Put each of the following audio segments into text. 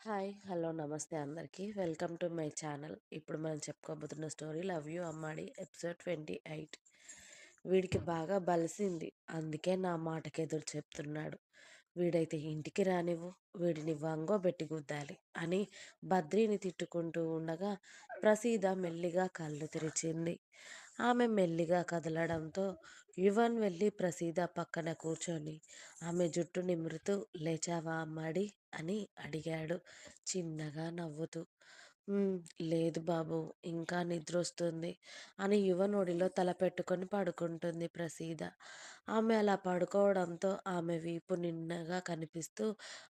Hi hello నమస్తే అందరికీ. Welcome to my channel. ఇప్పుడు మనం చెప్పుకోబోతున్న స్టోరీ లవ్ యూ అమ్మాడి ఎపిసోడ్ ట్వంటీ ఎయిట్. వీడికి బాగా బలిసింది. అందుకే నా మాటకి ఎదురు చెప్తున్నాడు. వీడైతే ఇంటికి రానివ్వు వీడిని వంగో పెట్టి గుద్దాలి అని బద్రీని తిట్టుకుంటూ ఉండగా ప్రసీద మెల్లిగా కళ్ళు తెరిచింది. ఆమె మెల్లిగా కదలడంతో యువన్ వెళ్ళి ప్రసీద పక్కన కూర్చొని ఆమె జుట్టు నిమురుతూ లేచావా అమ్మాడి? అని అడిగాడు చిన్నగా నవ్వుతూ. లేదు బాబు. ఇంకా నిద్ర వస్తుంది అని యువనుడిలో తల పెట్టుకొని పడుకుంటుంది ప్రసీద. ఆమె అలా పడుకోవడంతో ఆమె వీపు నిన్నగా కనిపిస్తూ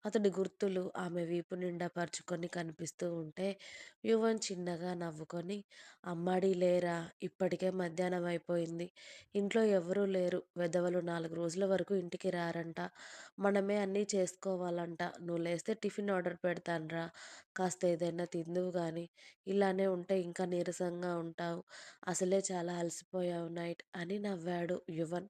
అతడి గుర్తులు ఆమె వీపు నిండా పరుచుకొని కనిపిస్తూ ఉంటే యువన్ చిన్నగా నవ్వుకొని అమ్మడి లేరా? ఇప్పటికే మధ్యాహ్నం అయిపోయింది. ఇంట్లో ఎవరూ లేరు. వెదవలు నాలుగు రోజుల వరకు ఇంటికి రారంట. మనమే అన్నీ చేసుకోవాలంట. నువ్వు లేస్తే టిఫిన్ ఆర్డర్ పెడతానురా. కాస్త ఏదైనా తిందువు కానీ ఇలానే ఉంటే ఇంకా నీరసంగా ఉంటావు. అసలే చాలా అలసిపోయావు నైట్ అని నవ్వాడు యువన్.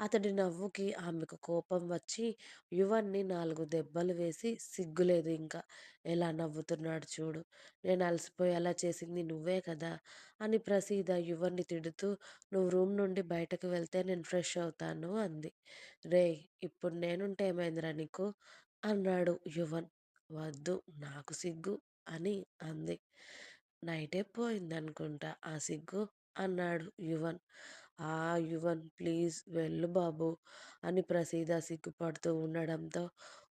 అతడి నవ్వుకి ఆమెకు కోపం వచ్చి యువన్ని నాలుగు దెబ్బలు వేసి సిగ్గులేదు ఇంకా. ఎలా నవ్వుతున్నాడు చూడు. నేను అలసిపోయేలా చేసింది నువ్వే కదా అని ప్రసీద యువన్ని తిడుతూ నువ్వు రూమ్ నుండి బయటకు వెళ్తే నేను ఫ్రెష్ అవుతాను అంది. రే ఇప్పుడు నేనుంటే ఏమైందిరా నీకు? అన్నాడు యువన్. వద్దు నాకు సిగ్గు. అని అంది. నైటే పోయిందనుకుంటా ఆ సిగ్గు అన్నాడు యువన్. ఆ యువన్ ప్లీజ్ వెళ్ళు బాబు అని ప్రసీద సిగ్గుపడుతూ ఉండడంతో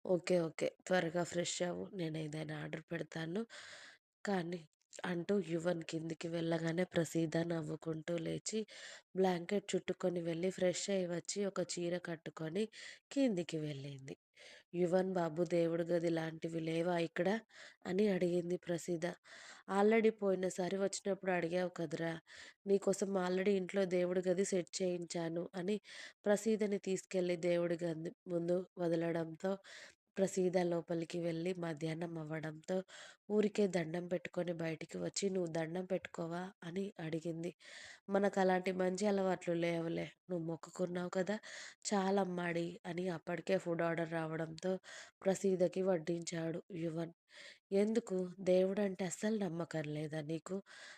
ఓకే ఓకే త్వరగా ఫ్రెష్ అవ్వు నేను ఏదైనా ఆర్డర్ పెడతాను కానీ అంటూ యువన్ కిందికి వెళ్ళగానే ప్రసీద నవ్వుకుంటూ లేచి బ్లాంకెట్ చుట్టుకొని వెళ్ళి ఫ్రెష్ అయ్యి వచ్చి ఒక చీర కట్టుకొని కిందికి వెళ్ళింది. యువన్ బాబు దేవుడు గది లాంటివి లేవా ఇక్కడ? అని అడిగింది ప్రసీద. ఆల్రెడీ పోయినసారి వచ్చినప్పుడు అడిగావు కదరా నీకోసం ఆల్రెడీ ఇంట్లో దేవుడి గది సెట్ చేయించాను అని ప్రసీదని తీసుకెళ్ళి దేవుడి గది ముందు వదలడంతో ప్రసీద లోపలికి వెళ్ళి మధ్యాహ్నం అవ్వడంతో ఊరికే దండం పెట్టుకొని బయటికి వచ్చి నువ్వు దండం పెట్టుకోవా? అని అడిగింది. మనకు అలాంటి మంచి అలవాట్లు లేవులే. నువ్వు మొక్కుకున్నావు కదా చాలమ్మాడి అని అప్పటికే ఫుడ్ ఆర్డర్ రావడంతో ప్రసీదకి వడ్డించాడు యువన్. ఎందుకు? దేవుడంటే అస్సలు నమ్మకం లేదా నీకు?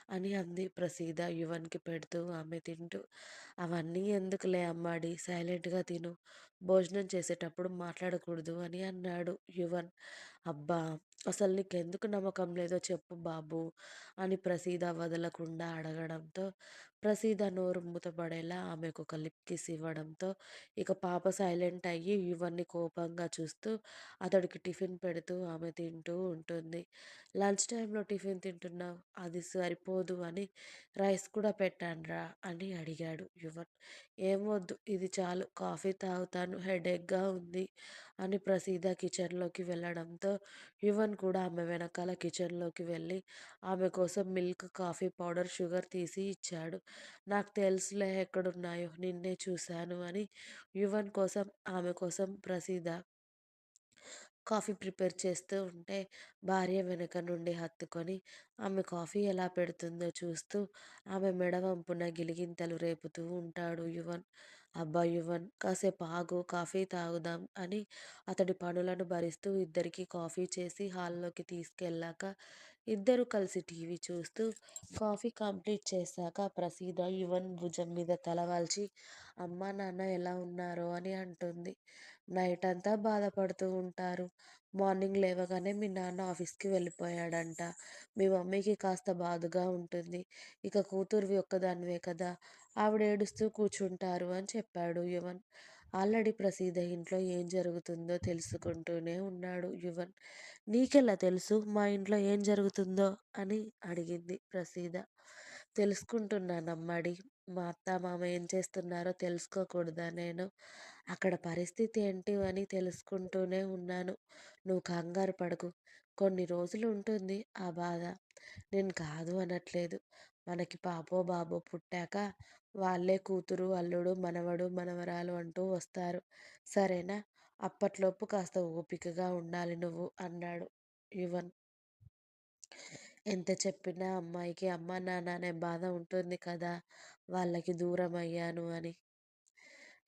అని అంది ప్రసీద యువన్కి పెడుతూ ఆమె తింటూ. అవన్నీ ఎందుకులే అమ్మాడి సైలెంట్గా తిను. భోజనం చేసేటప్పుడు మాట్లాడకూడదు అని అన్నాడు యువన్. అబ్బా! అసలు నీకెందుకు నమ్మకం లేదో చెప్పు బాబు అని ప్రసీద వదలకుండా అడగడంతో ప్రసీద నోరు మూతపడేలా ఆమెకు ఒక లిప్ కిస్ ఇవ్వడంతో ఇక పాప సైలెంట్ అయ్యి ఇవన్నీ కోపంగా చూస్తూ అతడికి టిఫిన్ పెడుతూ ఆమె తింటూ ఉంటుంది. లంచ్ టైంలో టిఫిన్ తింటున్నావు అది సరిపోదు అని రైస్ కూడా పెట్టానురా అని అడిగాడు యువన్. ఏం వద్దు ఇది చాలు కాఫీ తాగుతాను హెడేక్గా ఉంది అని ప్రసీద కిచెన్లోకి వెళ్ళడంతో యువన్ కూడా ఆమె వెనకాల కిచెన్లోకి వెళ్ళి ఆమె కోసం మిల్క్ కాఫీ పౌడర్ షుగర్ తీసి ఇచ్చాడు. నాకు తెలుసులే ఎక్కడున్నాయో నిన్నే చూశాను అని యువన్ కోసం ఆమె కోసం ప్రసీద కాఫీ ప్రిపేర్ చేస్తూ ఉంటే భార్య వెనక నుండి హత్తుకొని ఆమె కాఫీ ఎలా పెడుతుందో చూస్తూ ఆమె మెడ వంపున గిలిగింతలు రేపుతూ ఉంటాడు యువన్. అబ్బా! యువన్ కాసేపు ఆగు కాఫీ తాగుదాం అని అతడి పనులను భరిస్తూ ఇద్దరికి కాఫీ చేసి హాల్లోకి తీసుకెళ్ళాక ఇద్దరు కలిసి టీవీ చూస్తూ కాఫీ కంప్లీట్ చేశాక ప్రసీద యువన్ భుజం మీద తలవాల్చి అమ్మా నాన్న ఎలా ఉన్నారో? అని అంటుంది. నైట్ అంతా బాధపడుతూ ఉంటారు. మార్నింగ్ లేవగానే మీ నాన్న ఆఫీస్కి వెళ్ళిపోయాడంట. మీ మమ్మీకి కాస్త బాధగా ఉంటుంది. ఇక కూతురువి ఒక్కదానివే కదా. ఆవిడ ఏడుస్తూ కూర్చుంటారు అని చెప్పాడు యువన్. ఆల్రెడీ ప్రసీద ఇంట్లో ఏం జరుగుతుందో తెలుసుకుంటూనే ఉన్నాడు యువన్. నీకెలా తెలుసు? మా ఇంట్లో ఏం జరుగుతుందో? అని అడిగింది ప్రసీద తెలుసుకుంటున్నానమ్మడి. మా అత్త మామ ఏం చేస్తున్నారో తెలుసుకోకూడదా నేను? అక్కడ పరిస్థితి ఏంటి అని తెలుసుకుంటూనే ఉన్నాను. నువ్వు కంగారు పడకు. కొన్ని రోజులు ఉంటుంది ఆ బాధ. నేను కాదు అనట్లేదు. మనకి పాపో బాబో పుట్టాక వాళ్ళే కూతురు అల్లుడు మనవడు మనవరాలు అంటూ వస్తారు. సరేనా? అప్పట్లోపు కాస్త ఓపికగా ఉండాలి నువ్వు అన్నాడు యువన్. ఎంత చెప్పినా అమ్మాయికి అమ్మ నాన్న అనే బాధ ఉంటుంది కదా వాళ్ళకి దూరం అయ్యాను అని.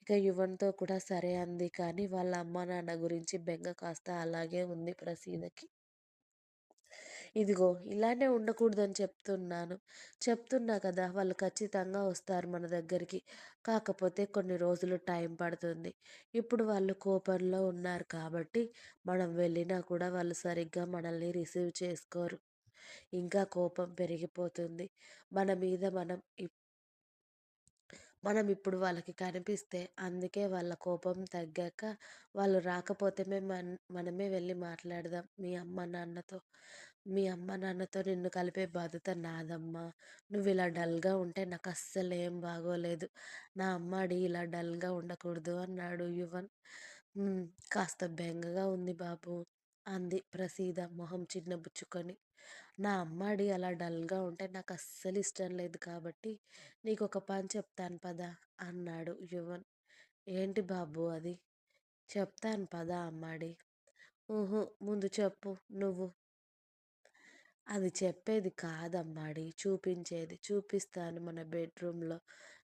ఇక యువన్తో కూడా సరే అంది. కానీ వాళ్ళ అమ్మ నాన్న గురించి బెంగ కాస్త అలాగే ఉంది ప్రసీదకి. ఇదిగో ఇలానే ఉండకూడదని చెప్తున్నాను. చెప్తున్నా కదా! వాళ్ళు ఖచ్చితంగా వస్తారు మన దగ్గరికి. కాకపోతే కొన్ని రోజులు టైం పడుతుంది. ఇప్పుడు వాళ్ళు కోపంలో ఉన్నారు కాబట్టి మనం వెళ్ళినా కూడా వాళ్ళు సరిగ్గా మనల్ని రిసీవ్ చేసుకోరు. ఇంకా కోపం పెరిగిపోతుంది. మన మీద మనం ఇప్ మనం ఇప్పుడు వాళ్ళకి కనిపిస్తే అందుకే వాళ్ళ కోపం తగ్గాక వాళ్ళు రాకపోతే మేము మనమే వెళ్ళి మాట్లాడదాం మీ అమ్మ నాన్నతో. మీ అమ్మ నాన్నతో నిన్ను కలిపే బాధ్యత నాదమ్మా! నువ్వు ఇలా డల్‌గా ఉంటే నాకు అస్సలు ఏం బాగోలేదు. నా అమ్మాడి ఇలా డల్‌గా ఉండకూడదు అన్నాడు యువన్. కాస్త బెంగగా ఉంది బాబు అంది ప్రసీద మొహం చిన్నబుచ్చుకొని. నా అమ్మాడి అలా డల్‌గా ఉంటే నాకు అస్సలు ఇష్టం లేదు కాబట్టి నీకొక పని చెప్తాను పదా అన్నాడు యువన్. ఏంటి బాబు అది? చెప్తాను పదా అమ్మాడి. ఊహు ముందు చెప్పు నువ్వు. అది చెప్పేది కాదమ్మాడి. చూపించేది. చూపిస్తాను మన బెడ్రూమ్‌లో.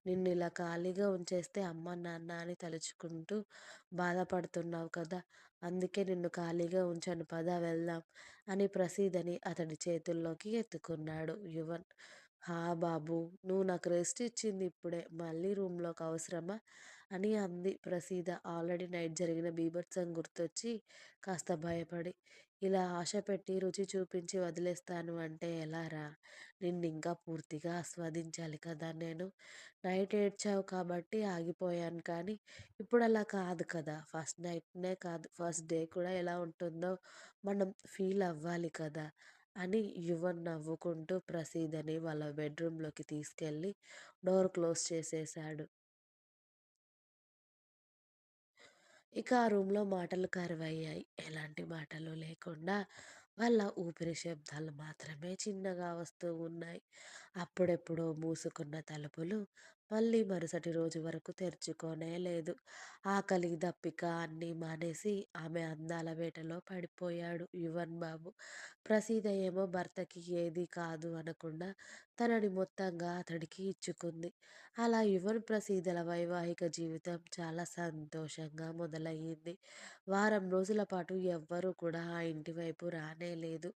నిన్ను ఇలా ఖాళీగా ఉంచేస్తే అమ్మ, నాన్న అని తలుచుకుంటూ బాధపడుతున్నావు కదా! అందుకే నిన్ను ఖాళీగా ఉంచాను పద వెళ్దాం అని ప్రసీదని అతడి చేతుల్లోకి ఎత్తుకున్నాడు యువన్. హా బాబు నువ్వు నాకు రెస్ట్ ఇచ్చింది ఇప్పుడే. మళ్ళీ రూమ్‌లోకి అవసరమా? అని అంది ప్రసీద ఆల్రెడీ నైట్ జరిగిన బీభత్సం గుర్తొచ్చి కాస్త భయపడి. ఇలా ఆశ పెట్టి రుచి చూపించి వదిలేస్తాను అంటే ఎలారా? నిన్నింకా పూర్తిగా ఆస్వాదించాలి కదా నేను. నైట్ ఏడ్చావు కాబట్టి ఆగిపోయాను కానీ ఇప్పుడలా కాదు కదా! ఫస్ట్ నైట్‌నే కాదు ఫస్ట్ డే కూడా ఎలా ఉంటుందో మనం ఫీల్ అవ్వాలి కదా! అని యువన్ నవ్వుకుంటూ ప్రసీదని వాళ్ళ బెడ్రూమ్‌లోకి తీసుకెళ్ళి డోర్ క్లోజ్ చేసేశాడు. ఇక ఆ రూమ్‌లో మాటలు కరువయ్యాయి. ఎలాంటి మాటలు లేకుండా వాళ్ళ ఊపిరి శబ్దాలు మాత్రమే చిన్నగా వస్తూ ఉన్నాయి. అప్పుడెప్పుడో మూసుకున్న తలుపులు మళ్ళీ మరుసటి రోజు వరకు తెరుచుకోనే లేదు. ఆకలి, దప్పిక అన్నీ మానేసి ఆమె అందాల వేటలో పడిపోయాడు యువన్ బాబు. ప్రసీద ఏమో భర్తకి ఏది కాదు అనకుండా తనని మొత్తంగా అతడికి ఇచ్చుకుంది. అలా యువన్, ప్రసీదల వైవాహిక జీవితం చాలా సంతోషంగా మొదలయ్యింది. వారం రోజుల పాటు ఎవ్వరూ కూడా ఆ ఇంటి వైపు రానే లేదు.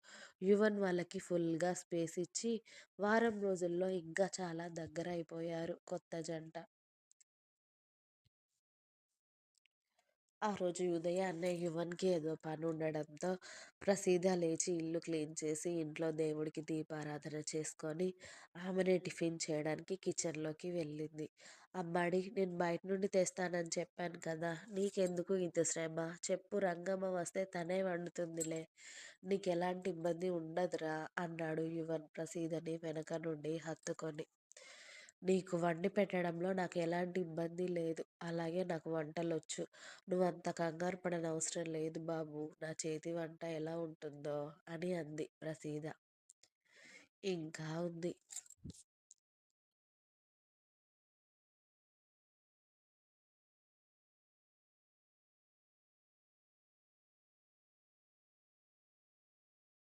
యువన్ వాళ్ళకి ఫుల్‌గా స్పేస్ ఇచ్చి వారం రోజుల్లో ఇంకా చాలా దగ్గర అయిపోయారు కొత్త జంట. ఆ రోజు ఉదయాన్నే యువన్‌కి ఏదో పని ఉండడంతో ప్రసీద లేచి ఇల్లు క్లీన్ చేసి ఇంట్లో దేవుడికి దీపారాధన చేసుకొని ఆమెనే టిఫిన్ చేయడానికి కిచెన్‌లోకి వెళ్ళింది. అమ్మాడి నేను బయట నుండి తెస్తానని చెప్పాను కదా! నీకెందుకు ఇంత శ్రమ? చెప్పు రంగమ్మ వస్తే తనే వండుతుందిలే. నీకు ఎలాంటి ఇబ్బంది ఉండదురా అన్నాడు యువన్ ప్రసీదని వెనక నుండి హత్తుకొని. నీకు వండి పెట్టడంలో నాకు ఎలాంటి ఇబ్బంది లేదు. అలాగే నాకు వంటలొచ్చు. నువ్వంత కంగారు పడనవసరం లేదు బాబూ. నా చేతి వంట ఎలా ఉంటుందో అని అంది ప్రసీద. ఇంకా ఉంది.